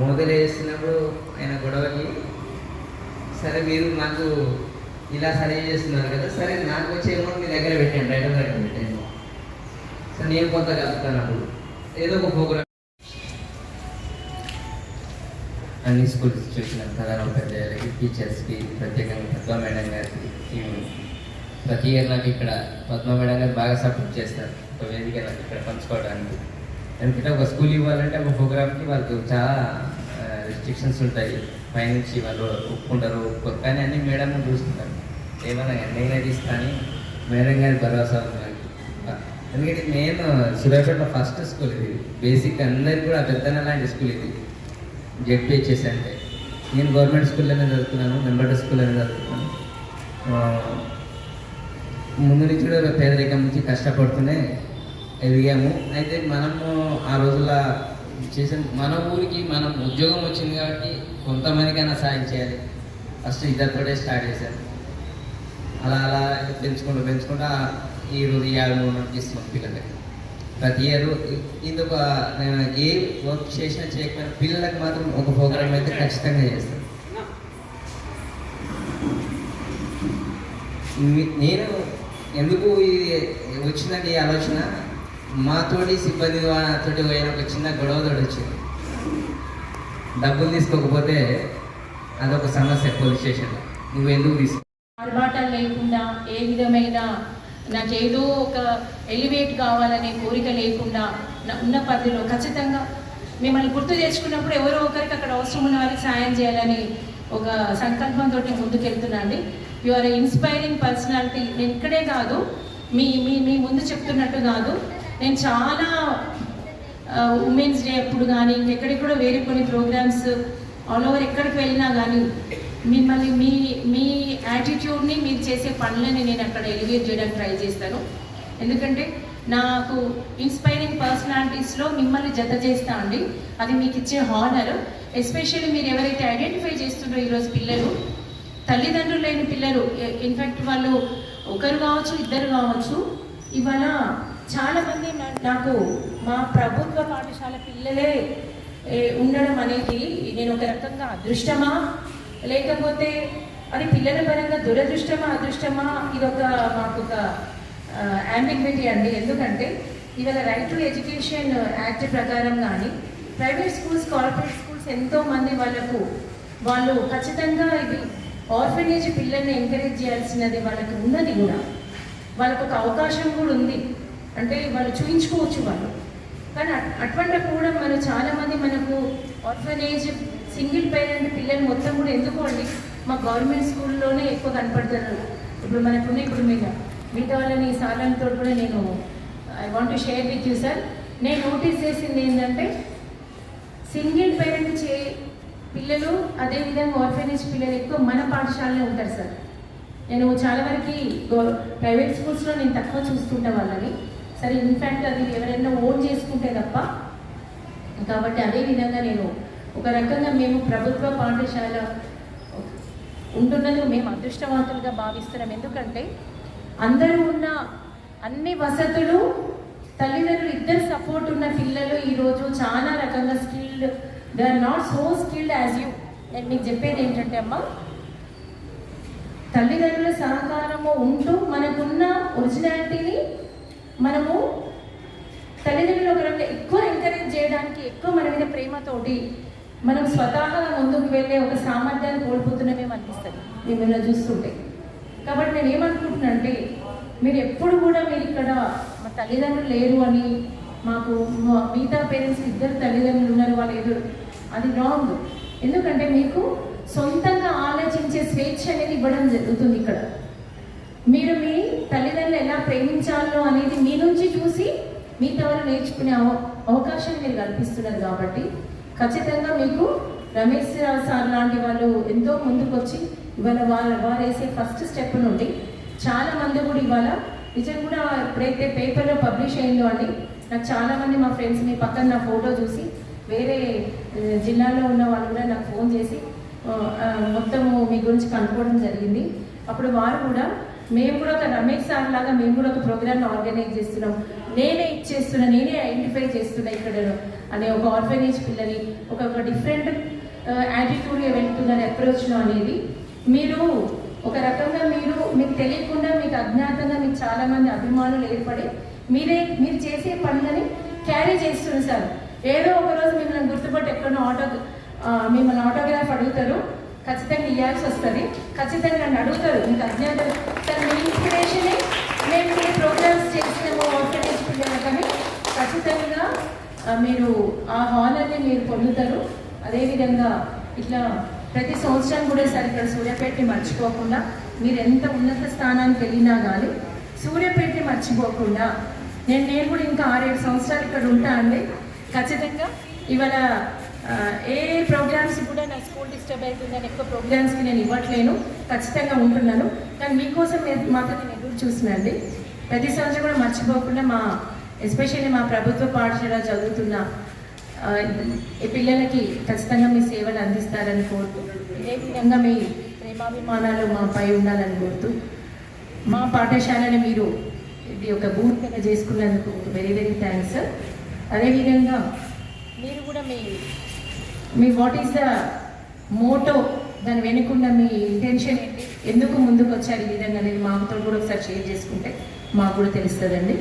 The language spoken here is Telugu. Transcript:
మొదలు వేస్తున్నప్పుడు ఆయన గొడవకి సరే మీరు నాకు ఇలా సరి చేస్తున్నారు కదా సరే నాకు వచ్చే అమౌంట్ మీ దగ్గర పెట్టండి రైటర్ దగ్గర పెట్టండి. సో నేను కొంత కలుపుతాను అప్పుడు. ఏదో ఒక ప్రోగ్రామ్ అన్ని స్కూల్స్ చూసిన ప్రధాన ఉపాధ్యాయులకి టీచర్స్కి ప్రత్యేకంగా పద్మ మేడం గారికి ప్రతి ఇయర్ నాకు ఇక్కడ పద్మ మేడం గారు బాగా సపోర్ట్ చేస్తారు. ఒక వేదిక నాకు ఇక్కడ పంచుకోవడానికి. ఎందుకంటే ఒక స్కూల్ ఇవ్వాలంటే ఒక ప్రోగ్రామ్కి వాళ్ళకి చాలా రిస్ట్రిక్షన్స్ ఉంటాయి. పైనుంచి వాళ్ళు ఒప్పుకుంటారు ఒప్పుకోరు. కానీ అన్ని మేడం చూసుకుంటారు ఏమన్నా నేనే తీస్తాను మేడం గారి భరోసా ఉంది ఎందుకంటే నేను సూర్యాపేటలో ఫస్ట్ స్కూల్ ఇది. బేసిక్ అందరికి కూడా పెద్దన లాంటి స్కూల్ ఇది. జెడ్పిహెచ్ఎస్ అంటే. నేను గవర్నమెంట్ స్కూల్లోనే చదువుతున్నాను మెంబర్ స్కూల్లోనే చదువుతున్నాను. ముందు నుంచి కూడా పేదరికం నుంచి కష్టపడుతూనే ఎదిగాము. అయితే మనము ఆ రోజుల్లో చేసిన మన ఊరికి మనం ఉద్యోగం వచ్చింది కాబట్టి కొంతమందికైనా సాయం చేయాలి. ఫస్ట్ ఇద్దరితోటే స్టార్ట్ చేశాను అలా అలా పెంచుకుంటూ పెంచుకుంటూ ఈ రోజు యాభై మూడు నడిపిస్తున్నాం పిల్లలకి. ప్రతి ఇయర్ ఇందుకు నేను ఏ వర్క్ చేసినా చేయకపోయినా పిల్లలకు మాత్రం ఒక ప్రోగ్రామ్ అయితే ఖచ్చితంగా చేస్తాను. నేను ఎందుకు ఇది వచ్చిందంటే ఈ ఆలోచన మాతోటి సిబ్బంది తోటి పోయిన ఒక చిన్న గొడవ తోటి వచ్చింది. డబ్బులు తీసుకోకపోతే అదొక సమస్య పోలీస్ స్టేషన్లో. నువ్వు ఎందుకు తీసుకో? అలవాట లేకుండా ఏ విధమైన నాకు ఏదో ఒక ఎలివేట్ కావాలనే కోరిక లేకుండా నా- ఉన్న పరిధిలో ఖచ్చితంగా మిమ్మల్ని గుర్తు చేసుకున్నప్పుడు ఎవరో ఒకరికి అక్కడ అవసరం ఉన్న వారికి సాయం చేయాలని ఒక సంకల్పంతో ముందుకెళ్తున్నాండి. యు ఆర్ ఇన్స్పైరింగ్ పర్సనాలిటీ నేను ఇక్కడే కాదు మీ మీ మీ ముందు చెప్తున్నట్టు కాదు. నేను చాలా ఉమెన్స్ డే అప్పుడు కానీ ఇంకెక్కడికి కూడా వేరే కొన్ని ప్రోగ్రామ్స్ ఆల్ ఓవర్ ఎక్కడికి వెళ్ళినా కానీ మిమ్మల్ని మీ మీ యాటిట్యూడ్ని మీరు చేసే పనులని నేను అక్కడ ఎలివేట్ చేయడానికి ట్రై చేస్తాను. ఎందుకంటే నాకు ఇన్స్పైరింగ్ పర్సనాలిటీస్లో మిమ్మల్ని జత చేస్తా అండి. అది మీకు ఇచ్చే హానర్ ఎస్పెషల్లీ మీరు ఎవరైతే ఐడెంటిఫై చేస్తున్నారో ఈరోజు పిల్లలు తల్లిదండ్రులు లేని పిల్లలు ఇన్ఫ్యాక్ట్ వాళ్ళు ఒకరు కావచ్చు ఇద్దరు కావచ్చు. ఇవాళ చాలామంది నాకు మా ప్రభుత్వ పాఠశాల పిల్లలే ఉండడం అనేది నేను ఒక రకంగా అదృష్టమా? లేకపోతే అది పిల్లల పరంగా దురదృష్టమా అదృష్టమా? ఇదొక మాకు ఒక అంబిగ్విటీ అండి. ఎందుకంటే ఇవాళ రైట్ టు ఎడ్యుకేషన్ యాక్ట్ ప్రకారం కానీ ప్రైవేట్ స్కూల్స్ కార్పొరేట్ స్కూల్స్ ఎంతోమంది వాళ్ళకు వాళ్ళు ఖచ్చితంగా ఇది ఆర్ఫనేజ్ పిల్లల్ని ఎంకరేజ్ చేయాల్సినది వాళ్ళకి ఉన్నది కూడా. వాళ్ళకు ఒక అవకాశం కూడా ఉంది. అంటే వాళ్ళు చూయించుకోవచ్చు వాళ్ళు. కానీ అటువంటి అటువంటిప్పుడు కూడా మనం చాలామంది మనకు ఆర్ఫనేజ్ సింగిల్ పేరెంట్ పిల్లలు మొత్తం కూడా ఎందుకోండి మా గవర్నమెంట్ స్కూల్లోనే ఎక్కువ కనపడుతున్నారు ఇప్పుడు మనకున్న ఇప్పుడు మీద మిగతా వాళ్ళని సార్లతో కూడా నేను I want to share with you sir నేను నోటీస్ చేసింది ఏంటంటే సింగిల్ పేరెంట్ చే పిల్లలు అదేవిధంగా ఆర్ఫనేజ్ పిల్లలు ఎక్కువ మన పాఠశాలలో ఉంటారు సార్ నేను చాలా వరకు ప్రైవేట్ స్కూల్స్లో నేను తక్కువ చూస్తుంటా వాళ్ళని. సరే ఇన్ఫ్యాక్ట్ అది ఎవరైనా ఓన్ చేసుకుంటే తప్ప కాబట్టి అదే విధంగా నేను ఒక రకంగా మేము ప్రభుత్వ పాఠశాల ఉంటున్నందుకు మేము అదృష్టవంతులుగా భావిస్తున్నాం. ఎందుకంటే అందరూ ఉన్న అన్ని వసతులు తల్లిదండ్రులు ఇద్దరు సపోర్ట్ ఉన్న పిల్లలు ఈరోజు చాలా రకంగా skilled they are not so skilled as you నేను మీకు చెప్పేది ఏంటంటే అమ్మా తల్లిదండ్రుల సహకారము ఉంటూ మనకున్న ఒరిజినాలిటీని మనము తల్లిదండ్రులు ఒక ఎక్కువ ఎంకరేజ్ చేయడానికి ఎక్కువ మన మీద ప్రేమతోటి మనం స్వతహాగా ముందుకు వెళ్ళే ఒక సామర్థ్యాన్ని కోల్పోతున్నామేమో అనిపిస్తుంది. మిమ్మల్ని చూస్తుంటే. కాబట్టి నేను ఏమనుకుంటున్నానంటే మీరు ఎప్పుడు కూడా మీరు ఇక్కడ మా తల్లిదండ్రులు లేరు అని మాకు మా మిగతా పేరెంట్స్ ఇద్దరు తల్లిదండ్రులు ఉన్నారు వాళ్ళు ఎదురు అది రాంగ్. ఎందుకంటే మీకు సొంతంగా ఆలోచించే స్వేచ్ఛ అనేది ఇవ్వడం జరుగుతుంది ఇక్కడ. మీరు మీ తల్లిదండ్రులు ఎలా ప్రేమించాలో అనేది మీ నుంచి చూసి మిగతా వాళ్ళు నేర్చుకునే అవ- అవకాశం మీరు కల్పిస్తున్నారు కాబట్టి ఖచ్చితంగా మీకు రమేష్ సార్ లాంటి వాళ్ళు ఎంతో ముందుకు వచ్చి ఇవాళ వాళ్ళ వారు వేసే ఫస్ట్ స్టెప్ నుండి చాలా మంది కూడా ఇవాళ నిజం కూడా ఎప్పుడైతే పేపర్లో పబ్లిష్ అయిందో అండి. నాకు చాలామంది మా ఫ్రెండ్స్ మీ పక్కన నా ఫోటో చూసి వేరే జిల్లాలో ఉన్న వాళ్ళు కూడా నాకు ఫోన్ చేసి మొత్తము మీ గురించి కనుక్కోవడం జరిగింది. అప్పుడు వారు కూడా మేము కూడా ఒక రమేష్ సార్ లాగా మేము కూడా ఒక ప్రోగ్రామ్ ఆర్గనైజ్ చేస్తున్నాం. నేనే ఇచ్చేస్తున్నా నేనే ఐడెంటిఫై చేస్తున్నా ఇక్కడ అనే ఒక ఆర్ఫనేజ్ పిల్లని ఒక ఒక డిఫరెంట్ యాటిట్యూడ్గా వెళ్తున్నారు అప్రోచ్లో అనేది మీరు ఒక రకంగా మీరు మీకు తెలియకుండా మీకు అజ్ఞాతంగా మీకు చాలా మంది అభిమానులు ఏర్పడి మీరే మీరు చేసే పనులని క్యారీ చేస్తున్నారు సార్. ఏదో ఒక రోజు మిమ్మల్ని గుర్తుపట్టి ఎక్కడో ఆటో మిమ్మల్ని ఆటోగ్రాఫ్ అడుగుతారు. ఖచ్చితంగా ఇవ్వాల్సి వస్తుంది. ఖచ్చితంగా నన్ను అడుగుతారు మీకు అజ్ఞాత తన మీ ఇన్స్పిరేషనే మేము కొన్ని ప్రోగ్రామ్స్ చేసినాము ఆర్గనైజ్ పిల్లలకని. ఖచ్చితంగా మీరు ఆ హానర్ని మీరు పొందుతారు. అదేవిధంగా ఇట్లా ప్రతి సంవత్సరం కూడా సార్ ఇక్కడ సూర్యాపేటని మర్చిపోకుండా మీరు ఎంత ఉన్నత స్థానానికి వెళ్ళినా కానీ సూర్యాపేటని మర్చిపోకుండా నేను నేను కూడా ఇంకా ఆరేడు సంవత్సరాలు ఇక్కడ ఉంటా అండి. ఖచ్చితంగా ఇవాళ ఏ ప్రోగ్రామ్స్ కూడా నా స్కూల్ డిస్టర్బ్ అవుతుందని ఎక్కువ ప్రోగ్రామ్స్కి నేను ఇవ్వట్లేను. ఖచ్చితంగా ఉంటున్నాను. కానీ మీకోసం నేను- మాత్రం నేను ఎదురు చూస్తున్నాండి ప్రతి సంవత్సరం కూడా మర్చిపోకుండా మా ఎస్పెషల్లీ మా ప్రభుత్వ పాఠశాల చదువుతున్న ఈ పిల్లలకి ఖచ్చితంగా మీ సేవలు అందిస్తారని కోరుతూ ఇదే విధంగా మీ ప్రేమాభిమానాలు మాపై ఉండాలని కోరుతూ మా పాఠశాలని మీరు ఇది ఒక భూమికగా చేసుకున్నందుకు వెరీ వెరీ థ్యాంక్స్ సార్ అదేవిధంగా మీరు కూడా మీ మీ వాట్ ఈస్ ద మోటో దాని వెనుకున్న మీ ఇంటెన్షన్ ఏంటి? ఎందుకు ముందుకు వచ్చారు ఈ విధంగా అనేది మాతో కూడా ఒకసారి షేర్ చేసుకుంటే మాకు కూడా తెలుస్తుందండి.